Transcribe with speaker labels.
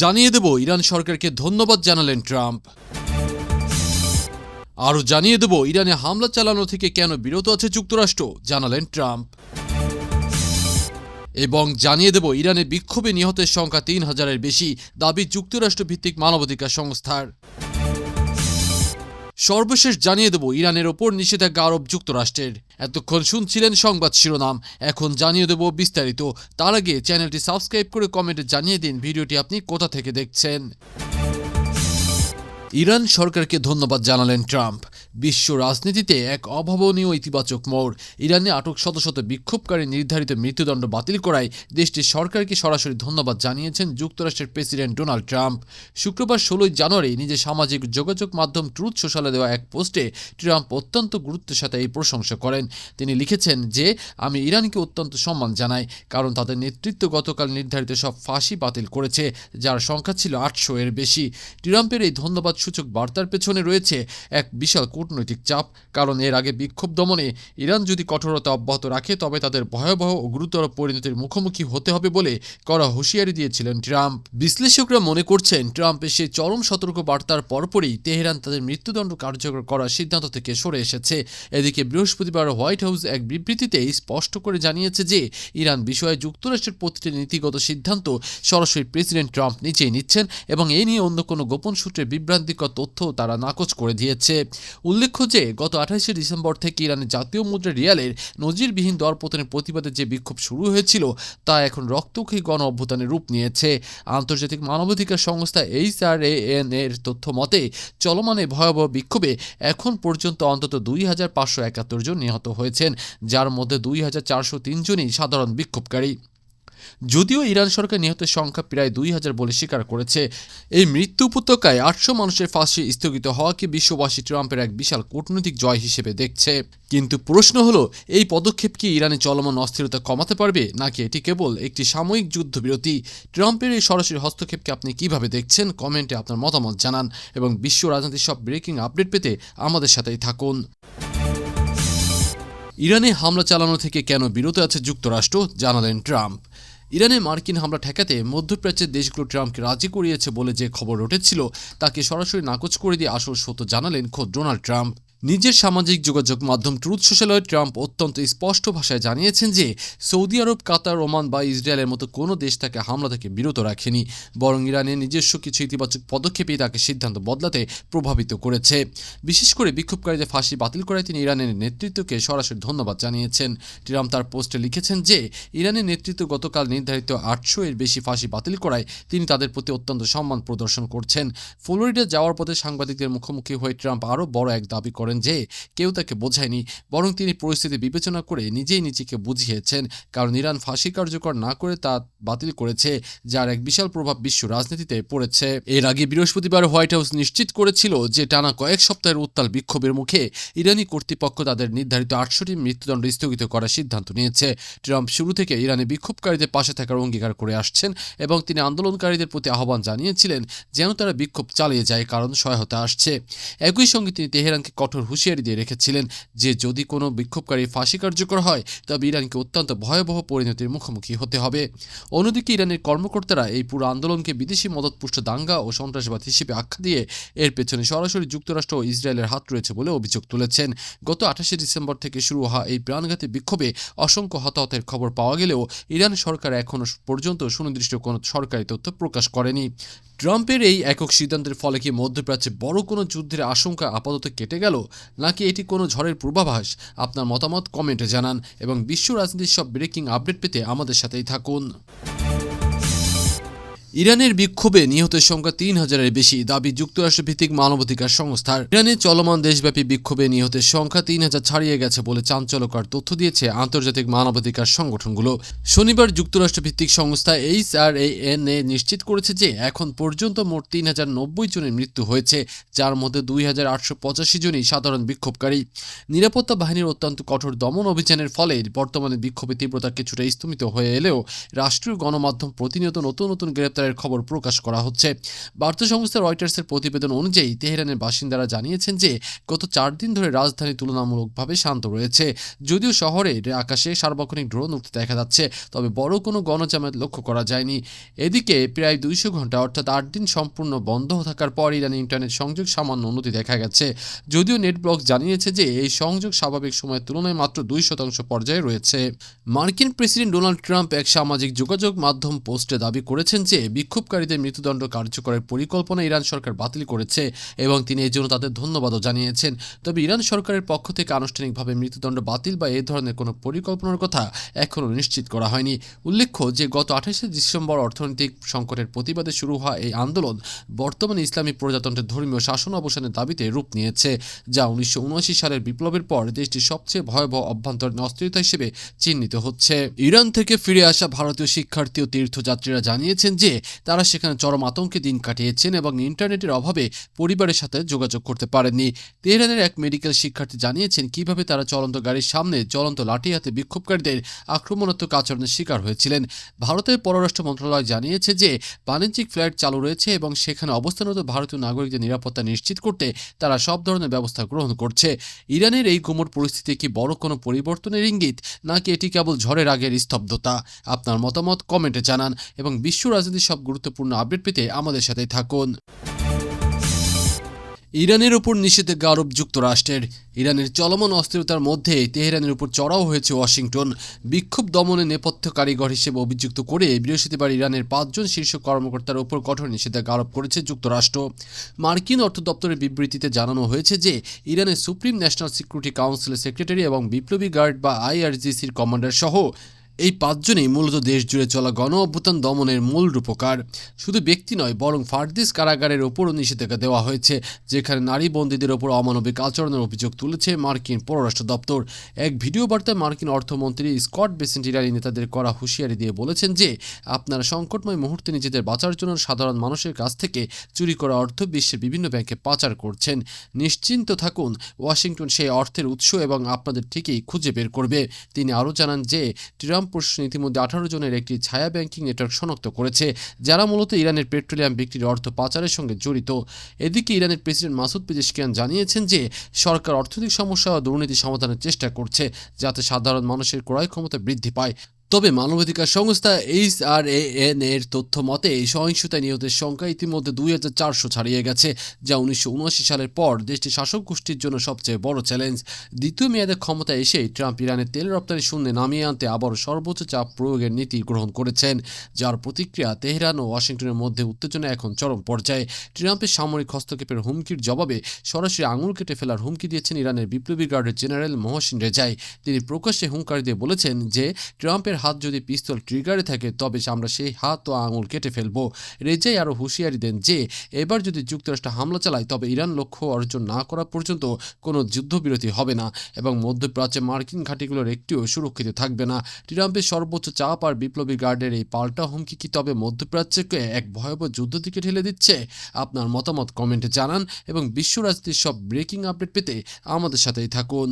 Speaker 1: জানিয়ে দেব ইরান সরকারকে ধন্যবাদ জানালেন ট্রাম্প। আরও জানিয়ে দেব ইরানে হামলা চালানো থেকে কেন বিরত আছে যুক্তরাষ্ট্র, জানালেন ট্রাম্প। এবং জানিয়ে দেব ইরানে বিক্ষোভে নিহতের সংখ্যা তিন হাজারের বেশি, দাবি যুক্তরাষ্ট্র ভিত্তিক মানবাধিকার সংস্থার। সর্বশেষ জানিয়ে দেব ইরানের ওপর নিষেধাজ্ঞা আরব যুক্তরাষ্ট্রের। এতক্ষণ শুনছিলেন সংবাদ শিরোনাম। এখন জানিয়ে দেব বিস্তারিত। তার আগে চ্যানেলটি সাবস্ক্রাইব করে কমেন্টে জানিয়ে দিন ভিডিওটি আপনি কোথা থেকে দেখছেন। ইরান সরকারকে ধন্যবাদ জানালেন ট্রাম্প। বিশ্ব রাজনীতিতে এক অভাবনীয় ইতিবাচক মোড়। ইরানে আটক শত শত বিক্ষোভকারী নির্ধারিত মৃত্যুদণ্ড বাতিল করায় দেশটির সরকারকে সরাসরি ধন্যবাদ জানিয়েছেন যুক্তরাষ্ট্রের প্রেসিডেন্ট ডোনাল্ড ট্রাম্প। শুক্রবার ষোলোই জানুয়ারি নিজের সামাজিক যোগাযোগ মাধ্যম ট্রুথ সোশ্যালে দেওয়া এক পোস্টে ট্রাম্প অত্যন্ত গুরুত্বের সাথে এই প্রশংসা করেন। তিনি লিখেছেন যে, আমি ইরানকে অত্যন্ত সম্মান জানাই, কারণ তাদের নেতৃত্ব গতকাল নির্ধারিত সব ফাঁসি বাতিল করেছে, যার সংখ্যা ছিল আটশো এর বেশি। ট্রাম্পের এই ধন্যবাদ সূচক বার্তার পেছনে রয়েছে এক বিশাল কূটনৈতিক চাপ, কারণ এর আগে বিক্ষোভ দমনে ইরান যদি কঠোরতা অব্যাহত রাখে, তবে তাদের ভয়াবহ ও গুরুতর পরিণতির মুখোমুখি হতে হবে বলে করা হুঁশিয়ারি দিয়েছিলেন ট্রাম্প। বিশ্লেষকরা মনে করছেন, ট্রাম্পের সেই চরম সতর্ক বার্তার পরপরই তেহরান তাদের মৃত্যুদণ্ড কার্যকর করার সিদ্ধান্ত থেকে সরে এসেছে। এদিকে বৃহস্পতিবার হোয়াইট হাউস এক বিবৃতিতে স্পষ্ট করে জানিয়েছে যে, ইরান বিষয়ে যুক্তরাষ্ট্রের প্রতিটি নীতিগত সিদ্ধান্ত সরাসরি প্রেসিডেন্ট ট্রাম্প নিজেই নিচ্ছেন এবং এ নিয়ে অন্য কোনো গোপন সূত্রে বিভ্রান্তিকর তথ্য তারা নাকচ করে দিয়েছে। উল্লেখ্য যে, গত আঠাশে ডিসেম্বর থেকে ইরানের জাতীয় মুদ্রা রিয়ালের নজিরবিহীন দরপতনের প্রতিবাদে যে বিক্ষোভ শুরু হয়েছিল, তা এখন রক্তক্ষী গণ অভ্যুত্থানের রূপ নিয়েছে। আন্তর্জাতিক মানবাধিকার সংস্থা এইচ এন এর তথ্য মতে, চলমানে ভয়াবহ বিক্ষোভে এখন পর্যন্ত অন্তত দুই হাজার পাঁচশো একাত্তর জন নিহত হয়েছেন, যার মধ্যে দুই হাজার চারশো তিন জনই সাধারণ বিক্ষোভকারী। যদিও ইরান সরকার নিহতের সংখ্যা প্রায় দুই হাজার বলে স্বীকার করেছে। এই মৃত্যু উপত্যকায় আটশো মানুষের ফাঁসি স্থগিত হওয়াকে বিশ্ববাসী ট্রাম্পের এক বিশাল কূটনৈতিক জয় হিসেবে দেখছে। কিন্তু প্রশ্ন হলো, এই পদক্ষেপ কি ইরানে চলমান অস্থিরতা কমাতে পারবে, নাকি এটি কেবল একটি সাময়িক যুদ্ধবিরতি? ট্রাম্পের এই সরাসরি হস্তক্ষেপকে আপনি কীভাবে দেখছেন? কমেন্টে আপনার মতামত জানান এবং বিশ্ব রাজনীতির সব ব্রেকিং আপডেট পেতে আমাদের সাথেই থাকুন। ইরানে হামলা চালানো থেকে কেন বিরত আছে যুক্তরাষ্ট্র? জানালেন ট্রাম্প। ইরানে মার্কিন হামলা ঠেকাতে মধ্যপ্রাচ্যের দেশগুলো ট্রাম্পকে রাজি করিয়েছে বলে যে খবর উঠেছিল তাকে সরাসরি নাকচ করে দিয়ে আসল সত্য জানালেন খোদ ডোনাল্ড ট্রাম্প। নিজের সামাজিক যোগাযোগ মাধ্যম ট্রুথ সোশ্যালে ট্রাম্প অত্যন্ত স্পষ্ট ভাষায় জানিয়েছেন যে সৌদি আরব, কাতার, ওমান বা ইসরায়েলের মতো কোনো দেশ তাকে হামলা থেকে বিরত রাখেনি, বরং ইরানের নিজস্ব কিছু ইতিবাচক পদক্ষেপই তাকে সিদ্ধান্ত বদলাতে প্রভাবিত করেছে। বিশেষ করে বিক্ষোভকারীদের ফাঁসি বাতিল করায় তিনি ইরানের নেতৃত্বকে সরাসরি ধন্যবাদ জানিয়েছেন। ট্রাম্প তার পোস্টে লিখেছেন যে, ইরানের নেতৃত্ব গতকাল নির্ধারিত আটশো এর বেশি ফাঁসি বাতিল করায় তিনি তাদের প্রতি অত্যন্ত সম্মান প্রদর্শন করছেন। ফ্লোরিডা যাওয়ার পথে সাংবাদিকদের মুখোমুখি হয়ে ট্রাম্প আরও বড় এক দাবি করেন। যে কেউ তাকে বোঝায়নি, বরং তিনি পরিস্থিতি বিবেচনা করে নিজেই নিজেকে বুঝিয়েছেন। কারণ ইরান ফাঁসি কার্যকর না করে তা বাতিল করেছে, যার এক বিশাল প্রভাব বিশ্ব রাজনীতিতে পড়েছে। এর আগে বৃহস্পতিবার হোয়াইট হাউস নিশ্চিত করেছিল যে টানা কয়েক সপ্তাহের উত্তাল বিক্ষোভের মুখে ইরানি কর্তৃপক্ষ তাদের নির্ধারিত আটশোটি মৃত্যুদণ্ড স্থগিত করার সিদ্ধান্ত নিয়েছে। ট্রাম্প শুরু থেকে ইরানে বিক্ষোভকারীদের পাশে থাকার অঙ্গীকার করে আসছেন এবং তিনি আন্দোলনকারীদের প্রতি আহ্বান জানিয়েছিলেন যেন তারা বিক্ষোভ চালিয়ে যায়, কারণ সহায়তা আসছে। একই সঙ্গে তিনি তেহরানকে কঠোর হুঁশিয়ারি দিয়ে রেখেছিলেন যে যদি কোনো বিক্ষোভকারী ফাঁসি কার্যকর হয়, তবে ইরানকে অত্যন্ত ভয়াবহ পরিণতির মুখোমুখি হতে হবে। অন্যদিকে ইরানের কর্মকর্তারা এই পুরো আন্দোলনকে বিদেশি মদতপুষ্ট দাঙ্গা ও সন্ত্রাসবাদ হিসেবে আখ্যা দিয়ে এর পেছনে সরাসরি যুক্তরাষ্ট্র ও ইসরায়েলের হাত রয়েছে বলে অভিযোগ তুলেছেন। গত আঠাশে ডিসেম্বর থেকে শুরু হওয়া এই প্রাণঘাতী বিক্ষোভে অসংখ্য হতাহতের খবর পাওয়া গেলেও ইরান সরকার এখনও পর্যন্ত সুনির্দিষ্ট কোনো সরকারি তথ্য প্রকাশ করেনি। ট্রাম্পের এই একক সিদ্ধান্তের ফলে কি মধ্যপ্রাচ্যে বড় কোনো যুদ্ধের আশঙ্কা আপাতত কেটে গেল? নাকি এটি কোনো ঝড়ের পূর্বাভাস? আপনার মতামত কমেন্টে জানান এবং বিশ্ব রাজনীতির সব ব্রেকিং আপডেট পেতে আমাদের সাথেই থাকুন। ইরানের বিক্ষোভে নিহতের সংখ্যা তিন হাজারের বেশি দাবি যুক্তরাষ্ট্র ভিত্তিক মানবাধিকার সংস্থার। ইরানের চলমান দেশব্যাপী বিক্ষোভে নিহতের সংখ্যা তিন হাজার ছাড়িয়ে গেছে বলে চাঞ্চল্যকর তথ্য দিয়েছে আন্তর্জাতিক মানবাধিকার সংগঠনগুলো। শনিবার যুক্তরাষ্ট্র ভিত্তিক সংস্থা এইচ আর এন এ নিশ্চিত করেছে যে এখন পর্যন্ত মোট তিন হাজার নব্বই জনের মৃত্যু হয়েছে, যার মধ্যে দুই হাজার আটশো পঁচাশি জনই সাধারণ বিক্ষোভকারী। নিরাপত্তা বাহিনীর অত্যন্ত কঠোর দমন অভিযানের ফলে বর্তমানে বিক্ষোভের তীব্রতা কিছুটা স্থমিত হয়ে এলেও রাষ্ট্রীয় গণমাধ্যম প্রতিনিয়ত নতুন নতুন গ্রেপ্তার গ্রেপ্তারের খবর প্রকাশ করা হচ্ছে। বার্তা সংস্থা রয়টার্সের প্রতিবেদন অনুযায়ী তেহরানের বাসিন্দারা জানিয়েছেন যে, গত চার দিন ধরে রাজধানী তুলনামূলকভাবে শান্ত রয়েছে। যদিও শহরের আকাশে সার্বক্ষণিক ড্রোন উঠতে দেখা যাচ্ছে, তবে বড় কোনো গণজামায়াত লক্ষ্য করা যায়নি। এদিকে প্রায় দুইশো ঘণ্টা অর্থাৎ আট দিন সম্পূর্ণ বন্ধ থাকার পর ইরানে ইন্টারনেট সংযোগ সামান্য উন্নতি দেখা গেছে। যদিও নেট ব্লক জানিয়েছে যে, এই সংযোগ স্বাভাবিক সময়ের তুলনায় মাত্র দুই শতাংশ পর্যায়ে রয়েছে। মার্কিন প্রেসিডেন্ট ডোনাল্ড ট্রাম্প এক সামাজিক যোগাযোগ মাধ্যম পোস্টে দাবি করেছেন যে বিক্ষোভকারীদের মৃত্যুদণ্ড কার্যকরের পরিকল্পনা ইরান সরকার বাতিল করেছে এবং তিনি এই জন্য তাদের ধন্যবাদও জানিয়েছেন। তবে ইরান সরকারের পক্ষ থেকে আনুষ্ঠানিকভাবে মৃত্যুদণ্ড বাতিল বা এই ধরনের কোনো পরিকল্পনার কথা এখনও নিশ্চিত করা হয়নি। উল্লেখ্য যে, গত আঠাশে ডিসেম্বর অর্থনৈতিক সংকটের প্রতিবাদে শুরু হওয়া এই আন্দোলন বর্তমানে ইসলামী প্রজাতন্ত্রের ধর্মীয় শাসন অবসানের দাবিতে রূপ নিয়েছে, যা উনিশশো উনআশি সালের বিপ্লবের পর দেশটির সবচেয়ে ভয়াবহ অভ্যন্তরীণ অস্থিরতা হিসেবে চিহ্নিত হচ্ছে। ইরান থেকে ফিরে আসা ভারতীয় শিক্ষার্থী ও তীর্থযাত্রীরা জানিয়েছেন যে তারা সেখানে চরম আতঙ্কে দিন কাটিয়েছেন এবং ইন্টারনেটের অভাবে পরিবারের সাথে যোগাযোগ করতে পারেননি। তেহরানের এক মেডিকেল শিক্ষার্থী জানিয়েছেন কীভাবে তারা চলন্ত গাড়ির সামনে চলন্ত লাঠি হাতে বিক্ষোভকারীদের আক্রমণাত্মক আচরণের শিকার হয়েছিলেন। ভারতের পররাষ্ট্র মন্ত্রণালয় জানিয়েছে যে, বাণিজ্যিক ফ্লাইট চালু রয়েছে এবং সেখানে অবস্থানরত ভারতীয় নাগরিকদের নিরাপত্তা নিশ্চিত করতে তারা সব ধরনের ব্যবস্থা গ্রহণ করছে। ইরানের এই গুমট পরিস্থিতি কি বড় কোনো পরিবর্তনের ইঙ্গিত, নাকি এটি কেবল ঝড়ের আগের স্তব্ধতা? আপনার মতামত কমেন্টে জানান এবং বিশ্ব রাজনীতির সব গুরুত্বপূর্ণ আপডেট পেতে আমাদের সাথেই থাকুন। ইরানের উপর নিষেধাজ্ঞা আরোপ যুক্তরাষ্ট্রের। ইরানের চলমান অস্থিরতার মধ্যে তেহরানের উপর চড়াও হয়েছে ওয়াশিংটন। বিক্ষোভ দমনে নেপথ্য কারিগর হিসেবে অভিযুক্ত করে বৃহস্পতিবার ইরানের পাঁচজন শীর্ষ কর্মকর্তার উপর কঠোর নিষেধাজ্ঞা আরোপ করেছে যুক্তরাষ্ট্র। মার্কিন অর্থ দপ্তরের বিবৃতিতে জানানো হয়েছে যে, ইরানের সুপ্রিম ন্যাশনাল সিকিউরিটি কাউন্সিলের সেক্রেটারি এবং বিপ্লবী গার্ড বা আইআরজিসির কমান্ডার সহ এই পাঁচজনই মূলত দেশ জুড়ে চলা গণ অভ্যুত্থান দমনের মূল রূপকার। শুধু ব্যক্তি নয়, বরং ফার্দিস কারাগারের ওপরও নিষেধাজ্ঞা দেওয়া হয়েছে, যেখানে নারী বন্দীদের ওপর অমানবিক আচরণের অভিযোগ তুলেছে মার্কিন পররাষ্ট্র দপ্তর। এক ভিডিও বার্তায় মার্কিন অর্থমন্ত্রী স্কট বেসেন্ট ইরানি নেতাদের করা হুঁশিয়ারি দিয়ে বলেছেন যে, আপনারা সংকটময় মুহূর্তে নিজেদের বাঁচার জন্য সাধারণ মানুষের কাছ থেকে চুরি করা অর্থ বিশ্বের বিভিন্ন ব্যাংকে পাচার করছেন। নিশ্চিন্ত থাকুন, ওয়াশিংটন সেই অর্থের উৎস এবং আপনাদের ঠিকই খুঁজে বের করবে। তিনি আরও জানান যে, ট্রাম্প প্রশাসন ইতিমধ্যে আঠারো জনের একটি ছায়া ব্যাংকিং নেটওয়ার্ক শনাক্ত করেছে, যারা মূলত ইরানের পেট্রোলিয়াম বিক্রির অর্থ পাচারের সঙ্গে জড়িত। এদিকে ইরানের প্রেসিডেন্ট মাসুদ পেজেশকিয়ান জানিয়েছেন যে, সরকার অর্থনৈতিক সমস্যা ও দুর্নীতি সমাধানের চেষ্টা করছে, যাতে সাধারণ মানুষের ক্রয় ক্ষমতা বৃদ্ধি পায়। তবে মানবাধিকার সংস্থা এইচ আর এন এর তথ্য মতে, এই সহিংসতায় নিহতের সংখ্যা ইতিমধ্যে দুই হাজার চারশো ছাড়িয়ে গেছে, যা উনিশশো উনআশি সালের পর দেশটির শাসক গোষ্ঠীর জন্য সবচেয়ে বড় চ্যালেঞ্জ। দ্বিতীয় মেয়াদে ক্ষমতায় এসেই ট্রাম্প ইরানের তেল রপ্তানি শূন্য নামিয়ে আনতে আবারও সর্বোচ্চ চাপ প্রয়োগের নীতি গ্রহণ করেছেন, যার প্রতিক্রিয়া তেহরান ও ওয়াশিংটনের মধ্যে উত্তেজনা এখন চরম পর্যায়ে। ট্রাম্পের সামরিক হস্তক্ষেপের হুমকির জবাবে সরাসরি আঙুল কেটে ফেলার হুমকি দিয়েছেন ইরানের বিপ্লবী গার্ডের জেনারেল মহসিন রেজাই। তিনি প্রকাশ্যে হুঙ্কার দিয়ে বলেছেন যে, ট্রাম্পের হাত যদি পিস্তল ট্রিগারে থাকে, তবে আমরা সেই হাত ও আঙুল কেটে ফেলব। রেজাই আরও হুঁশিয়ারি দেন যে, এবার যদি যুক্তরাষ্ট্র হামলা চালায়, তবে ইরান লক্ষ্য অর্জন না করা পর্যন্ত কোনো যুদ্ধবিরতি হবে না এবং মধ্যপ্রাচ্যে মার্কিন ঘাঁটিগুলোর একটিও সুরক্ষিত থাকবে না। ট্রাম্পের সর্বোচ্চ চাপ আর বিপ্লবী গার্ডের এই পাল্টা হুমকি কি তবে মধ্যপ্রাচ্যকে এক ভয়াবহ যুদ্ধ দিকে ঠেলে দিচ্ছে? আপনার মতামত কমেন্টে জানান এবং বিশ্ব রাজনীতির সব ব্রেকিং আপডেট পেতে আমাদের সাথেই থাকুন।